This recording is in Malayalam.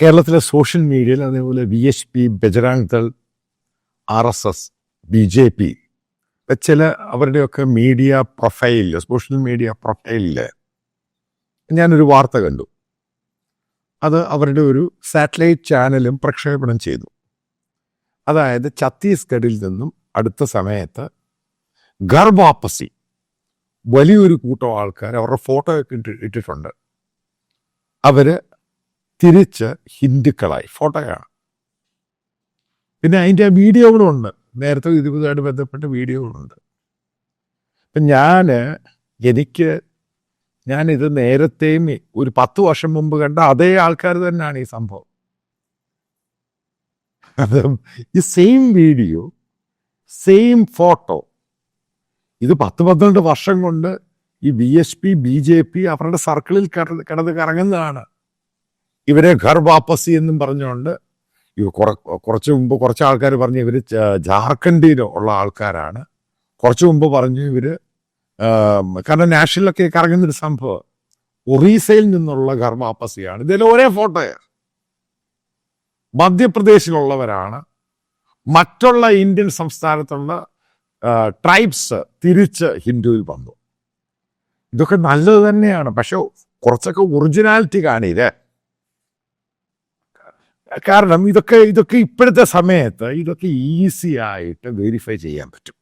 കേരളത്തിലെ സോഷ്യൽ മീഡിയയിൽ അതേപോലെ V H P Bajrang Dal R S S B J P ചില അവരുടെയൊക്കെ മീഡിയ പ്രൊഫൈലിൽ സോഷ്യൽ മീഡിയ പ്രൊഫൈലിൽ ഞാനൊരു വാർത്ത കണ്ടു. അത് അവരുടെ ഒരു സാറ്റലൈറ്റ് ചാനലും പ്രക്ഷേപണം ചെയ്തു. അതായത് ഛത്തീസ്ഗഡിൽ നിന്നും അടുത്ത സമയത്ത് ഗർഭാപ്പസി വലിയൊരു കൂട്ടം ആൾക്കാർ അവരുടെ ഫോട്ടോ ഒക്കെ ഇട്ടിട്ടുണ്ട്. അവർ തിരിച്ച് ഹിന്ദുക്കളായി. ഫോട്ടോയാണ്. പിന്നെ അതിന്റെ വീഡിയോകളുണ്ട്. നേരത്തെ ഇതുമായിട്ട് ബന്ധപ്പെട്ട വീഡിയോകളുണ്ട്. ഇപ്പം ഞാൻ എനിക്ക് ഞാനിത് നേരത്തെയും ഒരു പത്ത് വർഷം മുമ്പ് കണ്ട അതേ ആൾക്കാർ തന്നെയാണ് ഈ സംഭവം. അത് ഈ സെയിം വീഡിയോ സെയിം ഫോട്ടോ ഇത് പത്ത് പന്ത്രണ്ട് വർഷം കൊണ്ട് ഈ B S P B J P അവരുടെ സർക്കിളിൽ കിടന്ന് കറങ്ങുന്നതാണ്. ഇവരെ ഘർ വാപ്പസി എന്നും പറഞ്ഞുകൊണ്ട് ഇവ കുറ കുറച്ച് മുമ്പ് കുറച്ച് ആൾക്കാർ പറഞ്ഞു ഇവർ ജാർഖണ്ഡിൽ ഉള്ള ആൾക്കാരാണ്. കുറച്ച് മുമ്പ് പറഞ്ഞു ഇവർ കാരണം നാഷണലൊക്കെ കറങ്ങുന്നൊരു സംഭവം. ഒറീസയിൽ നിന്നുള്ള ഘർ വാപ്പസിയാണ്. ഇതിൽ ഒരേ ഫോട്ടോയാണ് മധ്യപ്രദേശിലുള്ളവരാണ്. മറ്റുള്ള ഇന്ത്യൻ സംസ്ഥാനത്തുള്ള ട്രൈബ്സ് തിരിച്ച് ഹിന്ദുവിൽ വന്നു. ഇതൊക്കെ നല്ലത് തന്നെയാണ്. പക്ഷെ കുറച്ചൊക്കെ ഒറിജിനാലിറ്റി കാണില്ലേ കാരണം ഇതൊക്കെ ഇതൊക്കെ ഇപ്പോഴത്തെ സമയത്ത് ഇതൊക്കെ ഈസി ആയിട്ട് വെരിഫൈ ചെയ്യാൻ പറ്റും.